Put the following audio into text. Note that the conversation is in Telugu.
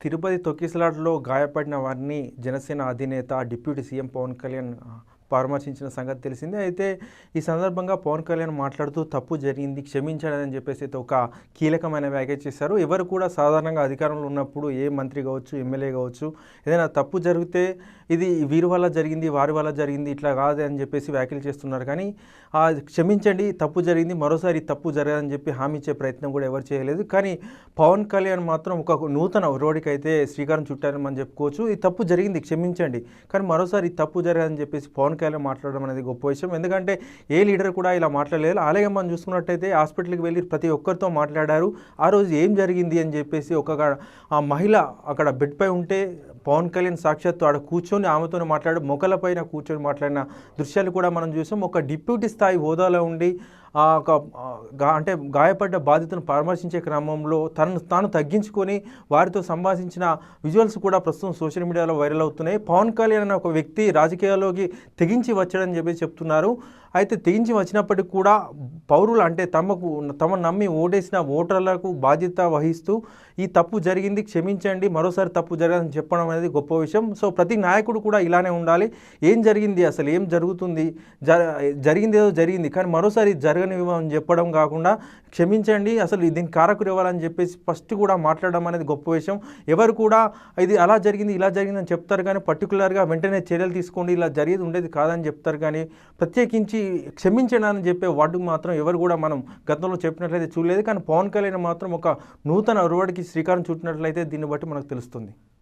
తిరుపతి తొక్కిసలాటలో గాయపడిన వారిని జనసేన అధినేత డిప్యూటీ సీఎం పవన్ కళ్యాణ్ పరామర్శించిన సంగతి తెలిసిందే. అయితే ఈ సందర్భంగా పవన్ కళ్యాణ్ మాట్లాడుతూ తప్పు జరిగింది క్షమించాడని చెప్పేసి అయితే ఒక కీలకమైన వ్యాఖ్య చేశారు. ఎవరు కూడా సాధారణంగా అధికారంలో ఉన్నప్పుడు ఏ మంత్రి కావచ్చు ఎమ్మెల్యే కావచ్చు ఏదైనా తప్పు జరిగితే ఇది వీరి వల్ల జరిగింది వారి వల్ల జరిగింది ఇట్లా కాదు అని చెప్పేసి వ్యాఖ్యలు చేస్తున్నారు. కానీ ఆ, క్షమించండి తప్పు జరిగింది మరోసారి తప్పు జరగదని చెప్పి హామీ ఇచ్చే ప్రయత్నం కూడా ఎవరు చేయలేదు. కానీ పవన్ కళ్యాణ్ మాత్రం ఒక నూతన రోడ్డుకి అయితే శ్రీకారం చుట్టారని మనం చెప్పుకోవచ్చు. ఈ తప్పు జరిగింది క్షమించండి. కానీ మరోసారి తప్పు జరగదని చెప్పేసి పవన్ కళ్యాణ్ మాట్లాడడం అనేది గొప్ప విషయం. ఎందుకంటే ఏ లీడర్ కూడా ఇలా మాట్లాడలేదు. అలాగే మనం చూసుకున్నట్టయితే హాస్పిటల్కి వెళ్ళి ప్రతి ఒక్కరితో మాట్లాడారు. ఆ రోజు ఏం జరిగింది అని చెప్పేసి ఒక ఆ మహిళ అక్కడ బెడ్పై ఉంటే పవన్ కళ్యాణ్ సాక్షాత్తు ఆడ కూర్చొని ఆమెతో మాట్లాడి మొక్కలపైన కూర్చొని మాట్లాడిన దృశ్యాలు కూడా మనం చూసాం. ఒక డిప్యూటీ స్థాయి హోదాలో ఉండి అంటే గాయపడ్డ బాధితులను పరామర్శించే క్రమంలో తనను తాను తగ్గించుకొని వారితో సంభాషించిన విజువల్స్ కూడా ప్రస్తుతం సోషల్ మీడియాలో వైరల్ అవుతున్నాయి. పవన్ కళ్యాణ్ అనే ఒక వ్యక్తి రాజకీయాల్లోకి తెగించి వచ్చాడని చెప్పి చెప్తున్నారు. అయితే తెగించి వచ్చినప్పటికీ కూడా పౌరులు అంటే తమకు తమ నమ్మి ఓటేసిన ఓటర్లకు బాధ్యత వహిస్తూ ఈ తప్పు జరిగింది క్షమించండి మరోసారి తప్పు జరగదని చెప్పడం అనేది గొప్ప విషయం. సో ప్రతి నాయకుడు కూడా ఇలానే ఉండాలి. ఏం జరిగింది అసలు? ఏం జరుగుతుంది? జ జరిగింది ఏదో జరిగింది కానీ మరోసారి జరగనివ్వని చెప్పడం కాకుండా క్షమించండి అసలు దీనికి కారకులు ఇవ్వాలని చెప్పేసి ఫస్ట్ కూడా మాట్లాడడం అనేది గొప్ప విషయం. ఎవరు కూడా ఇది అలా జరిగింది ఇలా జరిగిందని చెప్తారు కానీ పర్టికులర్గా వెంటనే చర్యలు తీసుకోండి ఇలా జరిగేది ఉండేది కాదని చెప్తారు కానీ ప్రత్యేకించి క్షమించండి అని చెప్పే వాటికి మాత్రం ఎవరు కూడా మనం గతంలో చెప్పినట్లయితే చూడలేదు కానీ పవన్ కళ్యాణ్ మాత్రం ఒక నూతన ఒరవడికి శ్రీకారం చుట్టినట్లయితే దీన్ని బట్టి మనకు తెలుస్తుంది.